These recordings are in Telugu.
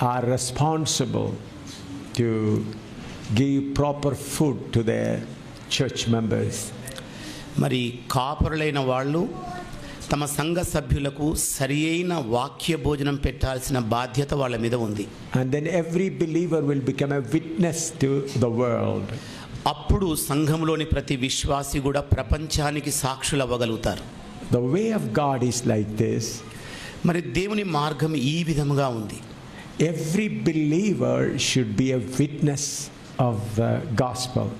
are responsible to give proper food to their church members. మరి కాపరులైన వాళ్ళు తమ సంఘ సభ్యులకు సరి అయిన వాక్య భోజనం పెట్టాల్సిన బాధ్యత వాళ్ళ మీద ఉంది And then every believer will become a witness to the world. అప్పుడు సంఘంలోని ప్రతి విశ్వాసి కూడా ప్రపంచానికి సాక్షులు అవ్వగలుగుతారు The way of God is like this మరి దేవుని మార్గం ఈ విధముగా ఉంది every believer should be a witness of the gospel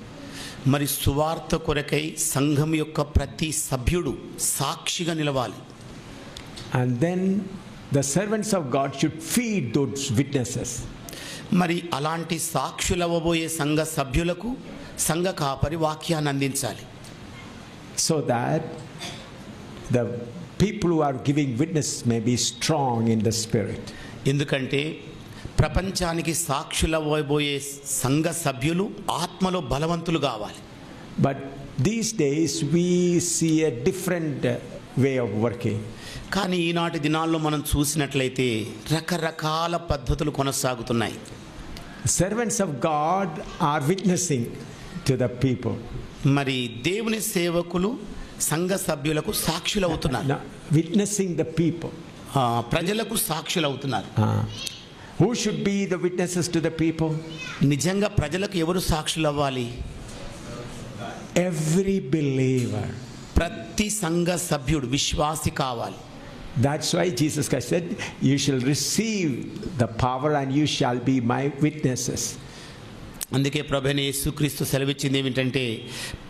మరి సువార్త కొరకై సంఘం యొక్క ప్రతి సభ్యుడు సాక్షిగా నిలవాలి. And then the servants of God should feed those witnesses మరి అలాంటి సాక్షులు అవ్వబోయే సంఘ సభ్యులకు సంఘ కాపరి వాక్యాన్ని అందించాలి. So that the people are giving witness may be strong in the spirit ఎందుకంటే ప్రపంచానికి సాక్షులవ్వబోయే సంఘ సభ్యులు ఆత్మలో బలవంతులు కావాలి these days we see a different uh, way of working. కానీ ఈనాటి దినాల్లో మనం చూసినట్లయితే రకరకాల పద్ధతులు కొనసాగుతున్నాయి Servants of God are witnessing to the people. మరి దేవుని సేవకులు సంఘ సభ్యులకు సాక్షులు అవుతున్నారు the people. ఆ, ప్రజలకు సాక్షులు అవుతున్నారు who should be the witnesses to the people నిజంగా ప్రజలకు ఎవరు సాక్షులు అవ్వాలి? ఎవ్రీ బిలీవర్ ప్రతి సంఘ సభ్యుడు విశ్వాసి కావాలి. That's why Jesus Christ said you shall receive the power and you shall be my witnesses అందుకే ప్రభుని యేసుక్రీస్తు సెలవిచ్చింది ఏమిటంటే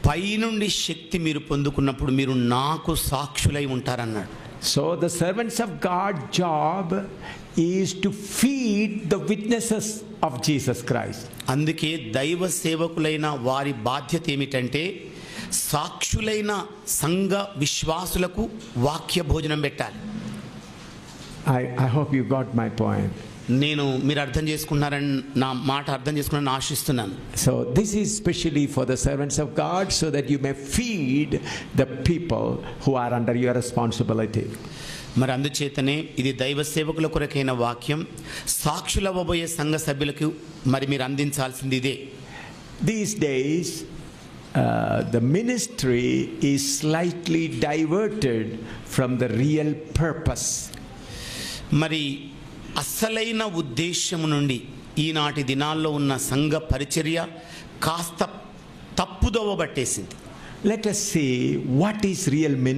పైనుండి శక్తి మీరు పొందుకున్నప్పుడు మీరు నాకు సాక్షులై ఉంటారన్నాడు. So the servants of God job is to feed the witnesses of Jesus Christ. అందుకే దైవ సేవకులైన వారి బాధ్యత ఏమిటంటే సాక్షులైన సంఘ విశ్వాసులకు వాక్య భోజనం పెట్టాలి I, I hope you got my point. నేను మీరు అర్థం చేసుకున్నారని నా మాట అర్థం చేసుకున్నారని ఆశిస్తున్నాను So this is specially for the servants of God so that you may feed the people who are under your responsibility. మరి అందుచేతనే ఇది దైవ సేవకుల కొరకైన వాక్యం సాక్షులవ్వబోయే సంఘ సభ్యులకు మరి మీరు అందించాల్సింది ఇదే days, uh, the ministry is slightly diverted from the real purpose. మరి అస్సలైన ఉద్దేశము నుండి ఈనాటి దినాల్లో ఉన్న సంఘ పరిచర్య కాస్త తప్పుదోవ పట్టేసింది Let us see what is real ministry.